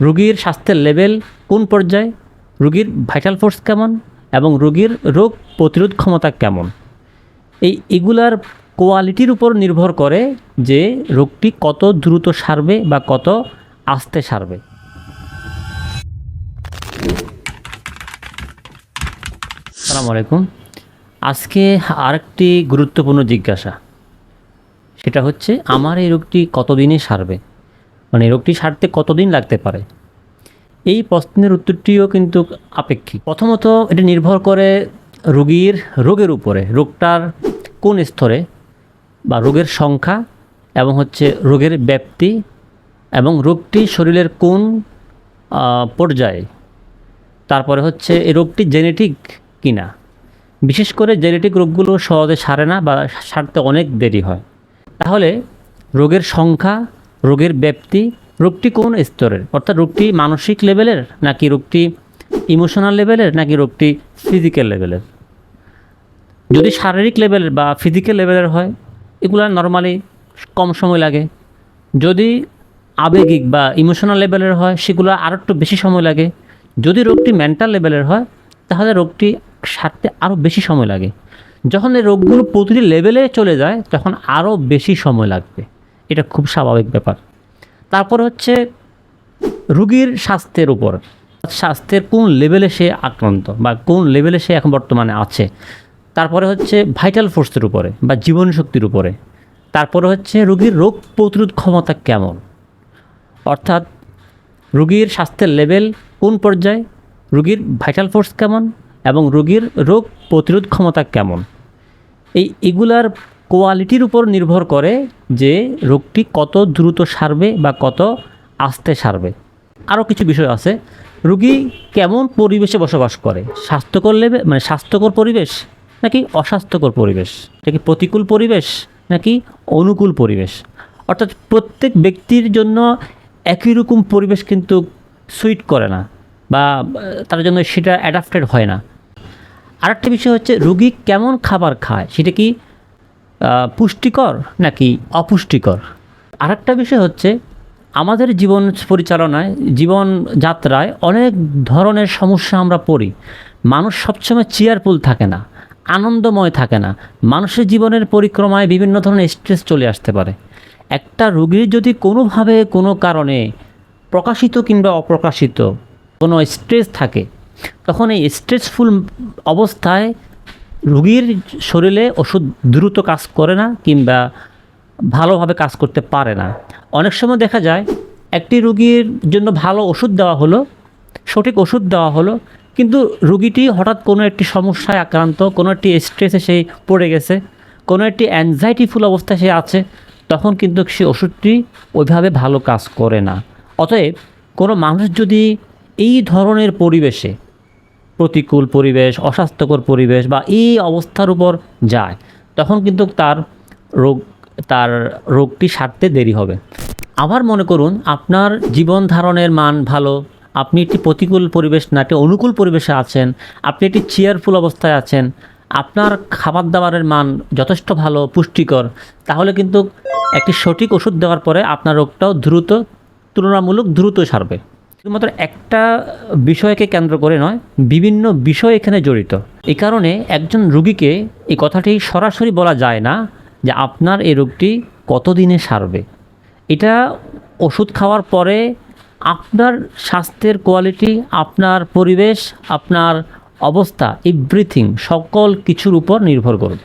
রুগীর স্বাস্থ্যের লেভেল কোন পর্যায়ে? রুগীর ভাইটাল ফোর্স কেমন? এবং রুগীর রোগ প্রতিরোধ ক্ষমতা কেমন? এই এগুলার কোয়ালিটির উপর নির্ভর করে যে রোগটি কত দ্রুত সারবে বা কত আস্তে সারবে। আসসালামু আলাইকুম। আজকে আরেকটি গুরুত্বপূর্ণ জিজ্ঞাসা। সেটা হচ্ছে, আমার এই রোগটি কতদিনে সারবে? মানে রোগটি সারতে কতদিন লাগতে পারে? এই প্রশ্নের উত্তরটিও কিন্তু আপেক্ষিক। প্রথমত এটা নির্ভর করে রোগীর, রোগের উপরে, রোগটার কোন স্তরে বা রোগের সংখ্যা এবং হচ্ছে রোগের ব্যাপ্তি এবং রোগটি শরীরের কোন পর্যায়ে। তারপরে হচ্ছে এই রোগটি জেনেটিক কিনা? বিশেষ করে জেনেটিক রোগগুলো সহজে সারে না বা সারতে অনেক দেরি হয়। তাহলে রোগের সংখ্যা রোগের ব্যাপ্তি, রোগটি কোন স্তরের? অর্থাৎ রোগটি মানসিক লেভেলের নাকি রোগটি ইমোশনাল লেভেলের নাকি রোগটি ফিজিক্যাল লেভেলের? যদি শারীরিক লেভেলের বা ফিজিক্যাল লেভেলের হয়, এগুলো নর্মালি কম সময় লাগে। যদি আবেগিক বা ইমোশনাল লেভেলের হয়, সেগুলো আরও একটু বেশি সময় লাগে। যদি রোগটি মেন্টাল লেভেলের হয়, তাহলে রোগটি সারতে আরও বেশি সময় লাগে। যখন এই রোগগুলো প্রতিটি লেভেলে চলে যায়, তখন আরও বেশি সময় লাগবে। এটা খুব স্বাভাবিক ব্যাপার। তারপর হচ্ছে রুগীর স্বাস্থ্যের উপর। স্বাস্থ্যের কোন লেভেলে সে আক্রান্ত বা কোন লেভেলে সে এখন বর্তমানে আছে? তারপরে হচ্ছে ভাইটাল ফোর্সের উপরে বা জীবন শক্তির উপরে। তারপরে হচ্ছে রুগীর রোগ প্রতিরোধ ক্ষমতা কেমন? অর্থাৎ রুগীর স্বাস্থ্যের লেভেল কোন পর্যায়ে? রুগীর ভাইটাল ফোর্স কেমন? এবং রুগীর রোগ প্রতিরোধ ক্ষমতা কেমন? এই এগুলার কোয়ালিটির উপর নির্ভর করে যে রোগটি কত দ্রুত সারবে বা কত আস্তে সারবে। আরও কিছু বিষয় আছে। রুগী কেমন পরিবেশে বসবাস করে? স্বাস্থ্যকর লেভেল মানে স্বাস্থ্যকর পরিবেশ নাকি অস্বাস্থ্যকর পরিবেশ? এটা কি প্রতিকূল পরিবেশ নাকি অনুকূল পরিবেশ? অর্থাৎ প্রত্যেক ব্যক্তির জন্য একই রকম পরিবেশ কিন্তু সুইট করে না বা তার জন্য সেটা অ্যাডাপ্টেড হয় না। আরেকটা বিষয় হচ্ছে, রুগী কেমন খাবার খায়? সেটা কি পুষ্টিকর নাকি অপুষ্টিকর? আরেকটা বিষয় হচ্ছে, আমাদের জীবন পরিচালনায়, জীবন যাত্রায় অনেক ধরনের সমস্যা আমরা পড়ি। মানুষ সবসময় চেয়ারফুল থাকে না, আনন্দময় থাকে না। মানুষের জীবনের পরিক্রমায় বিভিন্ন ধরনের স্ট্রেস চলে আসতে পারে। একটা রুগীর যদি কোনোভাবে কোনো কারণে প্রকাশিত কিংবা অপ্রকাশিত কোনো স্ট্রেস থাকে, তখন এই স্ট্রেসফুল অবস্থায় রুগীর শরীরে ওষুধ দ্রুত কাজ করে না কিংবা ভালোভাবে কাজ করতে পারে না। অনেক সময় দেখা যায় একটি রুগীর জন্য ভালো ওষুধ দেওয়া হলো, সঠিক ওষুধ দেওয়া হলো, কিন্তু রুগীটি হঠাৎ কোনো একটি সমস্যায় আক্রান্ত, কোনো একটি স্ট্রেসে সে পড়ে গেছে, কোনো একটি অ্যাংজাইটিফুল অবস্থায় সে আছে, তখন কিন্তু সে ওষুধটি ওইভাবে ভালো কাজ করে না। অতএব কোনো মানুষ যদি এই ধরনের পরিবেশে প্রতিকূল পরিবেশ, অস্বাস্থ্যকর পরিবেশ বা এই অবস্থার উপর যায়, তখন কিন্তু তার রোগ, তার রোগটি সারতে দেরি হবে। আবার মনে করুন, আপনার জীবন ধারণের মান ভালো, আপনি একটি প্রতিকূল পরিবেশ না, একটি অনুকূল পরিবেশে আছেন, আপনি একটি চেয়ারফুল অবস্থায় আছেন, আপনার খাবার দাবারের মান যথেষ্ট ভালো, পুষ্টিকর, তাহলে কিন্তু একটি সঠিক ওষুধ দেওয়ার পরে আপনার রোগটাও দ্রুত, তুলনামূলক দ্রুত সারবে। শুধুমাত্র একটা বিষয়কে কেন্দ্র করে নয়, বিভিন্ন বিষয় এখানে জড়িত। এই কারণে একজন রুগীকে এই কথাটি সরাসরি বলা যায় না যে আপনার এই রোগটি কতদিনে সারবে। এটা ওষুধ খাওয়ার পরে আপনার স্বাস্থ্যের কোয়ালিটি, আপনার পরিবেশ, আপনার অবস্থা, এভরিথিং, সকল কিছুর উপর নির্ভর করবে।